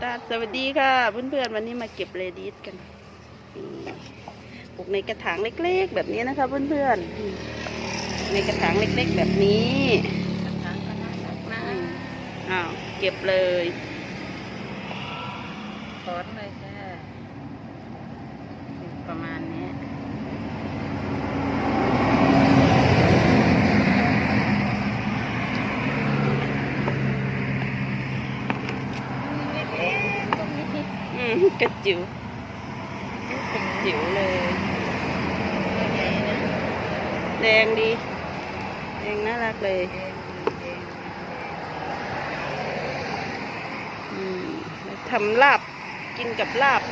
ตาสวัสดีค่ะ เพื่อนๆวันนี้มาเก็บเรดิสกันนี่ปลูกในกระถางเล็ก ๆ แบบนี้นะคะ เพื่อนๆอืมในกระถางเล็ก ๆ แบบนี้กระถางก็น่ารักนะอืมอ้าวเก็บเลย ถอนเลยค่ะประมาณนี้ เล็กๆตรงนี้ อืมกระ จิ๋วกระจิ๋วเลย แดงดี แดงน่ารักเลยอืมทำลาบกินกับลาบ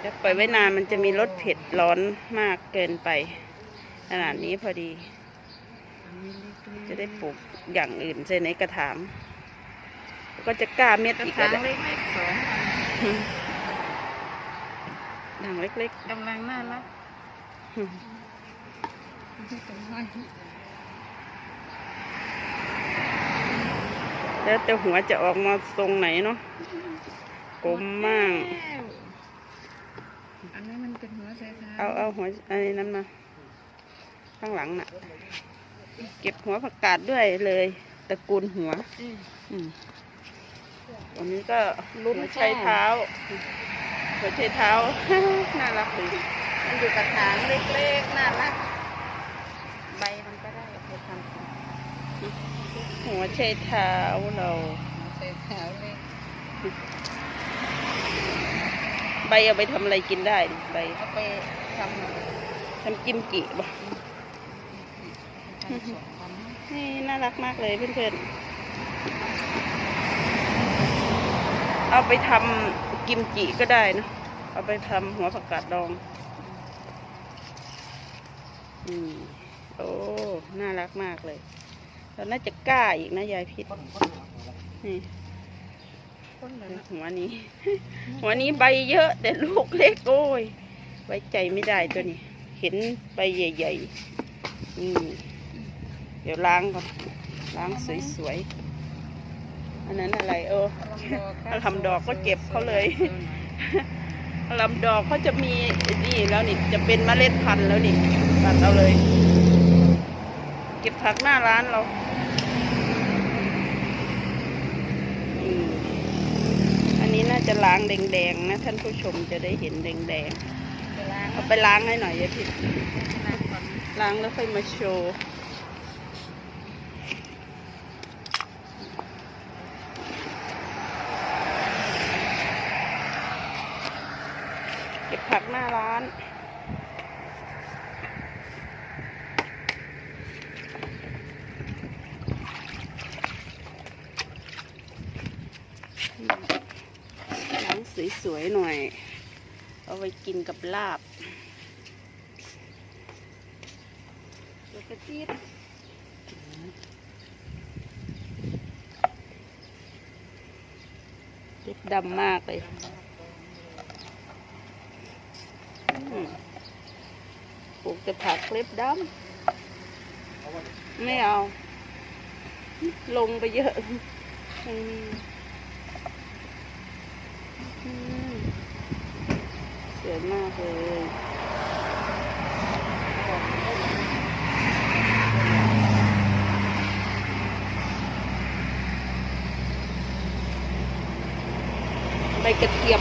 เดี๋ยวปล่อยไว้นานมันจะมีรสเผ็ดร้อนมากเกินไป ขนาดนี้พอดี จะได้ปลูกอย่างอื่นใส่ในกระถางแล้วก็จะกล้าเม็ดกระอีกถางแล้ว เล็กๆสองอัน ด่างเล็กกำลังน่ารักๆแล้วแต่หัวจะออกมาทรงไหนเนาะกลมมาก อันนี้มันเป็นหัวใส่เท้าเอาเอาหัวอันนี้นั้นมา ข้างหลังน่ะ เก็บหัวผักกาดด้วยเลยตระกูลหัวอืมอืมวันนี้ก็ลุ้นใช้เท้า หัวใช้เท้า น่ารักดีมันอยู่กระถางเล็กๆ น่ารัก ใบมันก็ได้ไปทำกินหัวใช้เท้าเราหัวใส่เท้าเล็กใบเอาไปทำอะไรกินได้ดิใบเอาไปทำทำกิมจิบ่ทำสวนทำนี่น่ารักมากเลยเพื่อนๆ เอาไปทำ กิมจิก็ได้นะ เอาไปทำหัวผักกาดดอง อืมโอ้ น่ารักมากเลยเราน่าจะกล้าอีกนะยายพิษนี่หัวนี้ หัวนี้ใบเยอะ แต่ลูกเล็กโอ้ย ไว้ใจไม่ได้ตัวนี้ เห็นใบใหญ่ๆอืมเดี๋ยวล้างก่อน ล้างสวยๆ อันนั้นอะไรเออเอาทำดอกก็เก็บเขาเลยลำดอกเขาจะมีนี่แล้วนี่จะเป็นเมล็ดพันธุ์แล้วนี่ตัดเอาเลย เก็บผักหน้าร้านเราอืมอันนี้น่าจะล้างแดงๆนะท่านผู้ชมจะได้เห็นแดงไปล้างๆเอาไปล้างให้หน่อยยายพิษล้างก่อนล้างแล้วค่อยมาโชว์เก็บผักหน้าร้านล้างสวยๆหน่อย เอาไว้กินกับลาบแล้วก็จี๊ดเล็บดำมากเลยอืม ปลูกแต่ผักเล็บดำไม่เอา ลงไปเยอะอืมอืมสวยมากเลยใบกระเทียม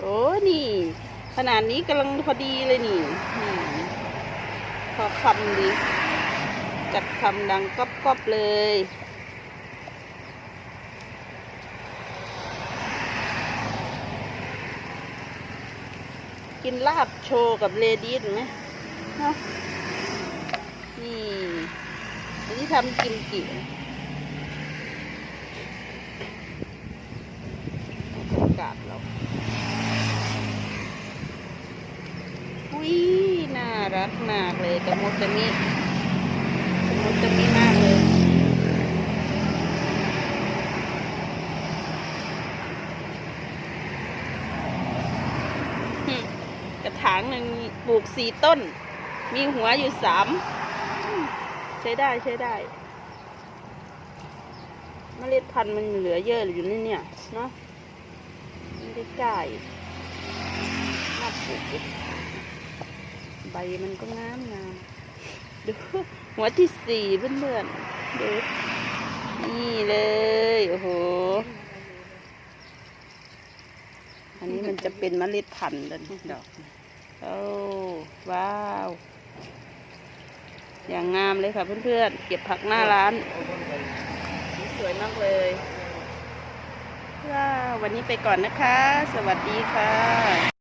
โอ้ นี่ ขนาดนี้กำลังพอดีเลยนี่นี่พอคำดีจัดคำดังก๊อบๆเลยกินลาบโชว์กับเลดี้ไหมเนาะนี่อันนี้ทำกิมจิ รักมากเลยแต่มุตะมีมุตะมีมากเลยกระถางหนึ่งปลูกสี่ต้น มีหัวอยู่สามใช้ได้ใช้ได้มเมล็ดพันธุ์มันเหลือเยอะอยู่นี่เนี่ยเนาะไม่ได้ก่ายมาปลูก ใบมันก็งามงามดูหัวที่สี่เพื่อนๆดูนี่เลย โอ้โห อันนี้มันจะเป็นเมล็ดพันธุ์แล้วนี่ดอกโอ้ว้าว อย่างงามเลยค่ะเพื่อนๆ เก็บผักหน้าร้าน สวยมากเลยว้าววันนี้ไปก่อนนะคะ สวัสดีค่ะ